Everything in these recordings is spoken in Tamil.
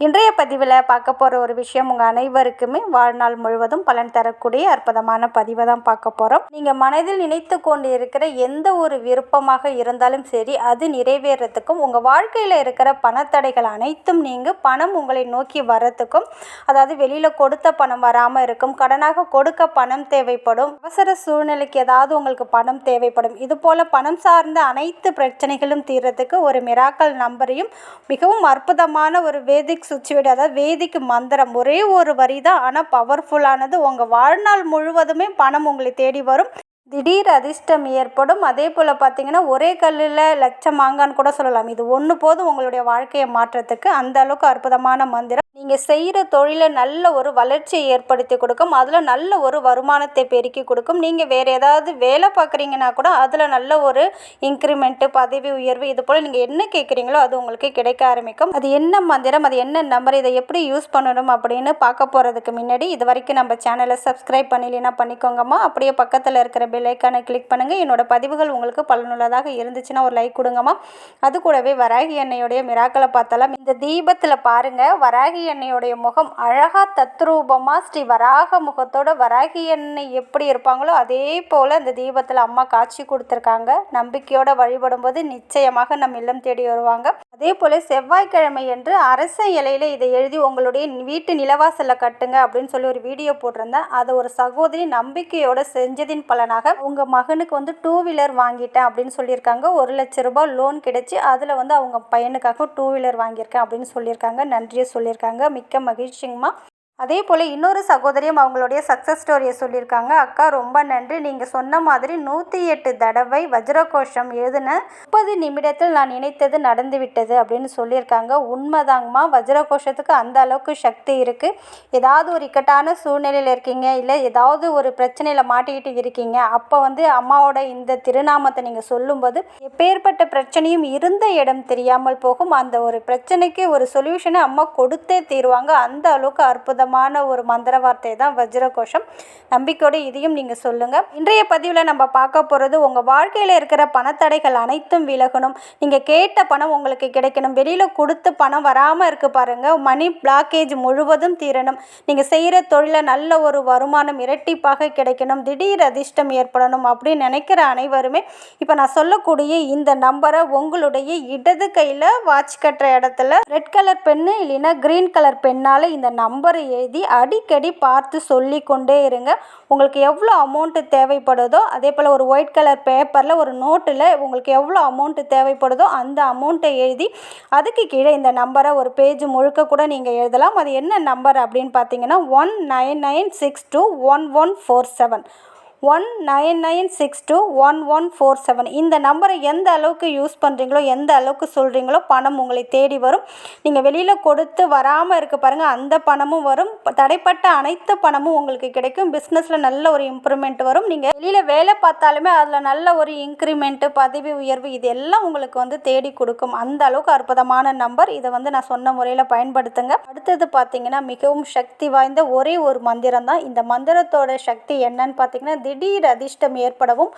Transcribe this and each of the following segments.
இன்றைய பதிவில் பார்க்க போகிற ஒரு விஷயம் உங்கள் அனைவருக்குமே வாழ்நாள் முழுவதும் பலன் தரக்கூடிய அற்புதமான பதிவை தான் பார்க்க போகிறோம் நீங்கள் மனதில் நினைத்து கொண்டு இருக்கிற எந்த ஒரு விருப்பமாக இருந்தாலும் சரி அது நிறைவேறத்துக்கும் உங்கள் வாழ்க்கையில் இருக்கிற பணத்தடைகள் அனைத்தும் நீங்கள் பணம் உங்களை நோக்கி வரத்துக்கும் அதாவது வெளியில் கொடுத்த பணம் வராமல் இருக்கும் கடனாக கொடுக்க பணம் தேவைப்படும் அவசர சூழ்நிலைக்கு ஏதாவது உங்களுக்கு பணம் தேவைப்படும் இது போல் பணம் சார்ந்த அனைத்து பிரச்சனைகளும் தீர்றதுக்கு ஒரு மிராக்கல் நம்பரையும் மிகவும் அற்புதமான ஒரு வேதிக் சுச்சுவேட் அதாவது வேதிக்கு மந்திரம் ஒரே ஒரு வரி தான் ஆனால் பவர்ஃபுல்லானது உங்கள் வாழ்நாள் முழுவதுமே பணம் உங்களை தேடி வரும். திடீர் அதிர்ஷ்டம் ஏற்படும். அதே போல் பார்த்தீங்கன்னா ஒரே கல்லில் லட்சம் மாங்கான்னு கூட சொல்லலாம். இது ஒன்று போதும் உங்களுடைய வாழ்க்கையை மாற்றத்துக்கு. அந்த அளவுக்கு அற்புதமான மந்திரம். நீங்கள் செய்கிற தொழிலை நல்ல ஒரு வளர்ச்சியை ஏற்படுத்தி கொடுக்கும். அதில் நல்ல ஒரு வருமானத்தை பெருக்கி கொடுக்கும். நீங்கள் வேறு ஏதாவது வேலை பார்க்குறீங்கன்னா கூட அதில் நல்ல ஒரு இன்க்ரிமெண்ட்டு பதவி உயர்வு இது போல் நீங்கள் என்ன கேட்குறீங்களோ அது உங்களுக்கு கிடைக்க ஆரம்பிக்கும். அது என்ன மந்திரம் அது என்ன நம்பர் இதை எப்படி யூஸ் பண்ணணும் அப்படின்னு பார்க்க போகிறதுக்கு முன்னாடி இது வரைக்கும் நம்ம சேனலை சப்ஸ்கிரைப் பண்ணலைன்னா பண்ணிக்கோங்கம்மா. அப்படியே பக்கத்தில் இருக்கிற பெல் ஐக்கானை கிளிக் பண்ணுங்கள் என்னோடய பதிவுகள் உங்களுக்கு பலனுள்ளதாக இருந்துச்சுன்னா ஒரு லைக் கொடுங்கம்மா. அது கூடவே வராகி எண்ணெயுடைய மிராக்களை பார்த்தாலும். இந்த தீபத்தில் பாருங்கள் வராகி எண்ணெயுடைய முகம் அழகாக தத்ரூபமாக ஸ்ரீ வராக முகத்தோட வராகி எண்ணெய் எப்படி இருப்பாங்களோ அதே போல் அந்த தீபத்தில் அம்மா காட்சி கொடுத்துருக்காங்க. நம்பிக்கையோடு வழிபடும்போது நிச்சயமாக நம் இல்லம் தேடி வருவாங்க. அதே போல் செவ்வாய்க்கிழமை என்று அரச இலையில் இதை எழுதி உங்களுடைய வீட்டு நிலவாசலில் கட்டுங்க அப்படின்னு சொல்லி ஒரு வீடியோ போட்டிருந்தேன். அதை ஒரு சகோதரி நம்பிக்கையோடு செஞ்சதின் பலனாக உங்கள் மகனுக்கு வந்து டூ வீலர் வாங்கிட்டேன் அப்படின்னு சொல்லியிருக்காங்க. ஒரு லட்ச ரூபாய் லோன் கிடைச்சி அதில் வந்து அவங்க பையனுக்காக டூ வீலர் வாங்கியிருக்கேன் அப்படின்னு சொல்லியிருக்காங்க. நன்றியை சொல்லியிருக்காங்க. மிக்க மகிழ்ச்சிங்கம்மா. அதே போல் இன்னொரு சகோதரியும் அவங்களுடைய சக்ஸஸ் ஸ்டோரியை சொல்லியிருக்காங்க. அக்கா ரொம்ப நன்றி. நீங்கள் சொன்ன மாதிரி நூற்றி எட்டு தடவை வஜ்ரகோஷம் எழுதின முப்பது நிமிடத்தில் நான் நினைத்தது நடந்து விட்டது அப்படின்னு சொல்லியிருக்காங்க. உண்மைதாங்கம்மா. வஜ்ரகோஷத்துக்கு அந்த அளவுக்கு சக்தி இருக்குது ஏதாவது ஒரு இக்கட்டான சூழ்நிலையில் இருக்கீங்க இல்லை ஏதாவது ஒரு பிரச்சனையில் மாட்டிக்கிட்டு இருக்கீங்க அப்போ வந்து அம்மாவோட இந்த திருநாமத்தை நீங்கள் சொல்லும்போது எப்பேற்பட்ட பிரச்சனையும் இருந்த இடம் தெரியாமல் போகும். அந்த ஒரு பிரச்சனைக்கு ஒரு சொல்யூஷனை அம்மா கொடுத்தே தீருவாங்க. அந்த அளவுக்கு அற்புதம் அற்புதமான ஒரு மந்திர வார்த்தை தான் வஜ்ரகோஷம். நம்பிக்கையோடு இதையும் நீங்கள் சொல்லுங்கள் இன்றைய பதிவில் நம்ம பார்க்க போகிறது உங்கள் வாழ்க்கையில் இருக்கிற பணத்தடைகள் அனைத்தும் விலகணும். நீங்கள் கேட்ட பணம் உங்களுக்கு கிடைக்கணும். வெளியில் கொடுத்து பணம் வராமல் இருக்குது பாருங்கள் மணி பிளாக்கேஜ் முழுவதும் தீரணும். நீங்கள் செய்கிற தொழிலை நல்ல ஒரு வருமானம் இரட்டிப்பாக கிடைக்கணும். திடீர் அதிர்ஷ்டம் ஏற்படணும் அப்படின்னு நினைக்கிற அனைவருமே இப்போ நான் சொல்லக்கூடிய இந்த நம்பரை உங்களுடைய இடது கையில் வாட்ச் கட்டுற இடத்துல ரெட் கலர் பென்னு இல்லைன்னா க்ரீன் கலர் பெண்ணால் இந்த நம்பரை எழுதி அடிக்கடி பார்த்து சொல்லி கொண்டே இருங்க. உங்களுக்கு எவ்வளோ அமௌண்ட்டு தேவைப்படுதோ அதே போல் ஒரு ஒயிட் கலர் பேப்பரில் ஒரு நோட்டில் உங்களுக்கு எவ்வளோ அமௌண்ட்டு தேவைப்படுதோ அந்த அமௌண்ட்டை எழுதி அதுக்கு கீழே இந்த நம்பரை ஒரு பேஜ் முழுக்க கூட நீங்கள் எழுதலாம். அது என்ன நம்பர் அப்படின்னு பார்த்தீங்கன்னா one nine nine six two one one four seven one nine nine six two one one four seven இந்த நம்பரை எந்த அளவுக்கு யூஸ் பண்ணுறீங்களோ எந்த அளவுக்கு சொல்கிறீங்களோ பணம் உங்களை தேடி வரும். நீங்கள் வெளியில் கொடுத்து வராமல் இருக்க பாருங்கள் அந்த பணமும் வரும். தடைப்பட்ட அனைத்து பணமும் உங்களுக்கு கிடைக்கும். பிஸ்னஸில் நல்ல ஒரு இம்ப்ரூவ்மெண்ட் வரும். நீங்கள் வெளியில் வேலை பார்த்தாலுமே அதில் நல்ல ஒரு இன்க்ரிமெண்ட்டு பதவி உயர்வு இது எல்லாம் உங்களுக்கு வந்து தேடி கொடுக்கும். அந்த அளவுக்கு அற்புதமான நம்பர். இதை வந்து நான் சொன்ன முறையில் பயன்படுத்துங்க. அடுத்தது பார்த்தீங்கன்னா மிகவும் சக்தி வாய்ந்த ஒரே ஒரு மந்திரம் தான் இந்த மந்திரத்தோட சக்தி என்னன்னு பார்த்தீங்கன்னா திடீர் அதிர்ஷ்டம் ஏற்படவும்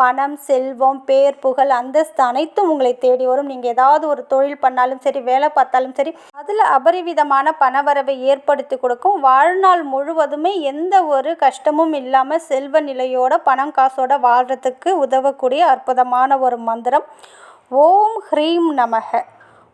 பணம் செல்வம் பேர் புகழ் அந்தஸ்து அனைத்தும் உங்களை தேடி வரும். நீங்கள் ஏதாவது ஒரு தொழில் பண்ணாலும் சரி வேலை பார்த்தாலும் சரி அதில் அபரிவிதமான பணவரவை ஏற்படுத்தி கொடுக்கும். வாழ்நாள் முழுவதுமே எந்த ஒரு கஷ்டமும் இல்லாமல் செல்வ நிலையோட பணம் காசோட வாழ்கிறதுக்கு உதவக்கூடிய அற்புதமான ஒரு மந்திரம். ஓம் ஹ்ரீம் நமக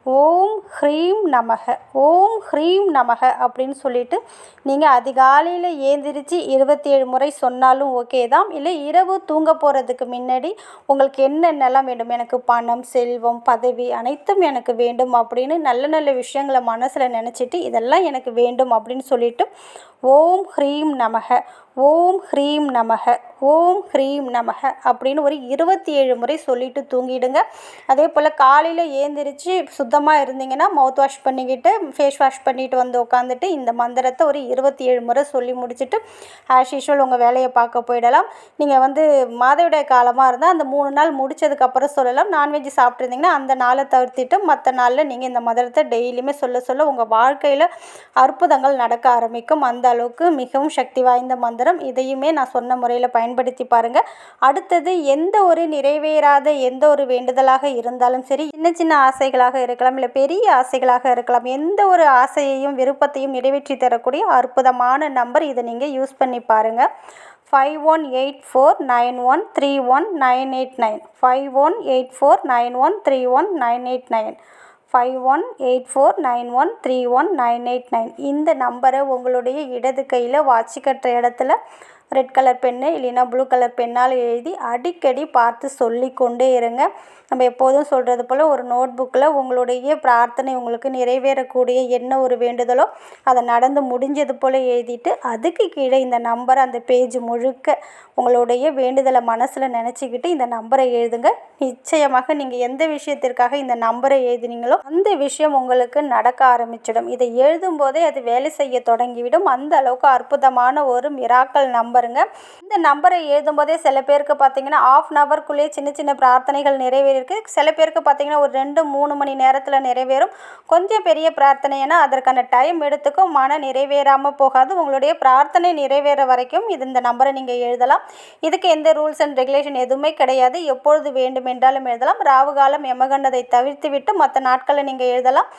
ஓம் ஹ்ரீம் நமக ஓம் ஹ்ரீம் நமக அப்படின்னு சொல்லிட்டு நீங்கள் அதிகாலையில் ஏந்திரிச்சு இருபத்தி ஏழு முறை சொன்னாலும் ஓகே தான். இல்லை இரவு தூங்க போகிறதுக்கு முன்னாடி உங்களுக்கு என்னென்னலாம் வேண்டும்? எனக்கு பணம் செல்வம் பதவி அனைத்தும் எனக்கு வேண்டும் அப்படின்னு நல்ல நல்ல விஷயங்களை மனசில் நினச்சிட்டு இதெல்லாம் எனக்கு வேண்டும் அப்படின்னு சொல்லிட்டு ஓம் ஹ்ரீம் நமக ஓம் ஹ்ரீம் நமக ஓம் ஹ்ரீம் நமக அப்படின்னு ஒரு இருபத்தி ஏழு முறை சொல்லிட்டு தூங்கிடுங்க. அதே போல் காலையில் ஏந்திரிச்சு சுத்தமாக இருந்தீங்கன்னா மவுத் வாஷ் பண்ணிக்கிட்டு ஃபேஸ் வாஷ் பண்ணிட்டு வந்து உட்காந்துட்டு இந்த மந்திரத்தை ஒரு இருபத்தி ஏழு முறை சொல்லி முடிச்சுட்டு ஆஸ் யூஷுவல் உங்கள் வேலையை பார்க்க போயிடலாம். நீங்கள் வந்து மாதவிடாய் காலமாக இருந்தால் அந்த மூணு நாள் முடிச்சதுக்கப்புறம் சொல்லலாம். நான்வெஜ் சாப்பிட்ருந்தீங்கன்னா அந்த நாளை தவிர்த்திட்டு மற்ற நாளில் நீங்கள் இந்த மந்திரத்தை டெய்லியுமே சொல்ல சொல்ல உங்கள் வாழ்க்கையில் அற்புதங்கள் நடக்க ஆரம்பிக்கும். அந்த அளவுக்கு மிகவும் சக்தி வாய்ந்த மந்திரம். இதையுமே நான் சொன்ன முறையில் பயன்படுத்தி பாருங்கள் அடுத்தது எந்த ஒரு நிறைவேறாத எந்த ஒரு வேண்டுதலாக இருந்தாலும் சரி சின்ன சின்ன ஆசைகளாக இருக்கலாம் இல்லை பெரிய ஆசைகளாக இருக்கலாம் எந்த ஒரு ஆசையையும் விருப்பத்தையும் நிறைவேற்றி தரக்கூடிய அற்புதமான நம்பர் இதை நீங்கள் யூஸ் பண்ணி பாருங்கள் five one eight four nine one three one nine eight nine five one eight four nine one three one nine eight nine five one eight four nine one three one nine eight nine இந்த நம்பரை உங்களுடைய இடது கையில் வாட்சி கட்டுற இடத்துல ரெட் கலர் பென்னு இல்லைன்னா ப்ளூ கலர் பென்னால் எழுதி அடிக்கடி பார்த்து சொல்லிக்கொண்டே இருங்க. நம்ம எப்போதும் சொல்கிறது போல் ஒரு நோட் புக்கில் உங்களுடைய பிரார்த்தனை உங்களுக்கு நிறைவேறக்கூடிய என்ன ஒரு வேண்டுதலோ அதை நடந்து முடிஞ்சது போல் எழுதிட்டு அதுக்கு கீழே இந்த நம்பர் அந்த பேஜ் முழுக்க உங்களுடைய வேண்டுதலை மனசில் நினச்சிக்கிட்டு இந்த நம்பரை எழுதுங்க. நிச்சயமாக நீங்கள் எந்த விஷயத்திற்காக இந்த நம்பரை எழுதினீங்களோ அந்த விஷயம் உங்களுக்கு நடக்க ஆரம்பிச்சிடும். இதை எழுதும் போதே அது வேலை செய்ய தொடங்கிவிடும். அந்த அளவுக்கு அற்புதமான ஒரு மிராக்கல் பாருங்கள் இந்த நம்பரை எழுதும் போதே சில பேருக்கு பார்த்தீங்கன்னா ஆஃப் அன் அவர்க்குள்ளேயே சின்ன சின்ன பிரார்த்தனைகள் நிறைவேறியிருக்கு. சில பேருக்கு பார்த்தீங்கன்னா ஒரு ரெண்டு மூணு மணி நேரத்தில் நிறைவேறும். கொஞ்சம் பெரிய பிரார்த்தனைனா அதற்கான டைம் எடுத்துக்கும் மன நிறைவேறாமல் போகாது. உங்களுடைய பிரார்த்தனை நிறைவேற வரைக்கும் இது இந்த நம்பரை நீங்கள் எழுதலாம். இதுக்கு எந்த ரூல்ஸ் அண்ட் ரெகுலேஷன் எதுவுமே கிடையாது. எப்பொழுது வேண்டும் என்றாலும் எழுதலாம். ராவு காலம் யமகண்டதை தவிர்த்து விட்டு மற்ற நாட்களில் நீங்கள் எழுதலாம்.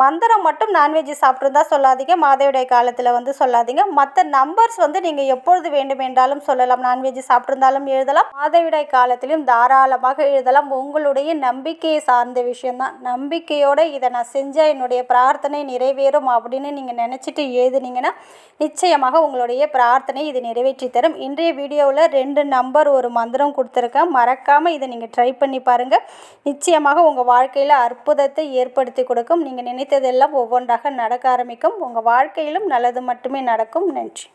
மந்திரம் மட்டும் நான்வெஜ் சாப்பிட்ருந்தா சொல்லாதீங்க. மாதவிடாய் காலத்தில் வந்து சொல்லாதீங்க. மற்ற நம்பர்ஸ் வந்து நீங்கள் எப்பொழுது வேண்டுமென்றாலும் சொல்லலாம். நான்வெஜ் சாப்பிட்ருந்தாலும் எழுதலாம். மாதவிடாய் காலத்திலும் தாராளமாக எழுதலாம். உங்களுடைய நம்பிக்கையை சார்ந்த விஷயம்தான். நம்பிக்கையோடு இதை நான் செஞ்சால் என்னுடைய பிரார்த்தனை நிறைவேறும் அப்படின்னு நீங்கள் நினச்சிட்டு எழுதுனீங்கன்னா நிச்சயமாக உங்களுடைய பிரார்த்தனை இது நிறைவேற்றி தரும். இன்றைய வீடியோவில் ரெண்டு நம்பர் ஒரு மந்திரம் கொடுத்துருக்கேன். மறக்காமல் இதை நீங்கள் ட்ரை பண்ணி பாருங்கள் நிச்சயமாக உங்கள் வாழ்க்கையில் அற்புதத்தை ஏற்படுத்தி கொடுக்கும். நீங்கள் நினைத்ததெல்லாம் ஒவ்வொன்றாக நடக்க ஆரம்பிக்கும். உங்கள் வாழ்க்கையிலும் நல்லது மட்டுமே நடக்கும். நன்றி.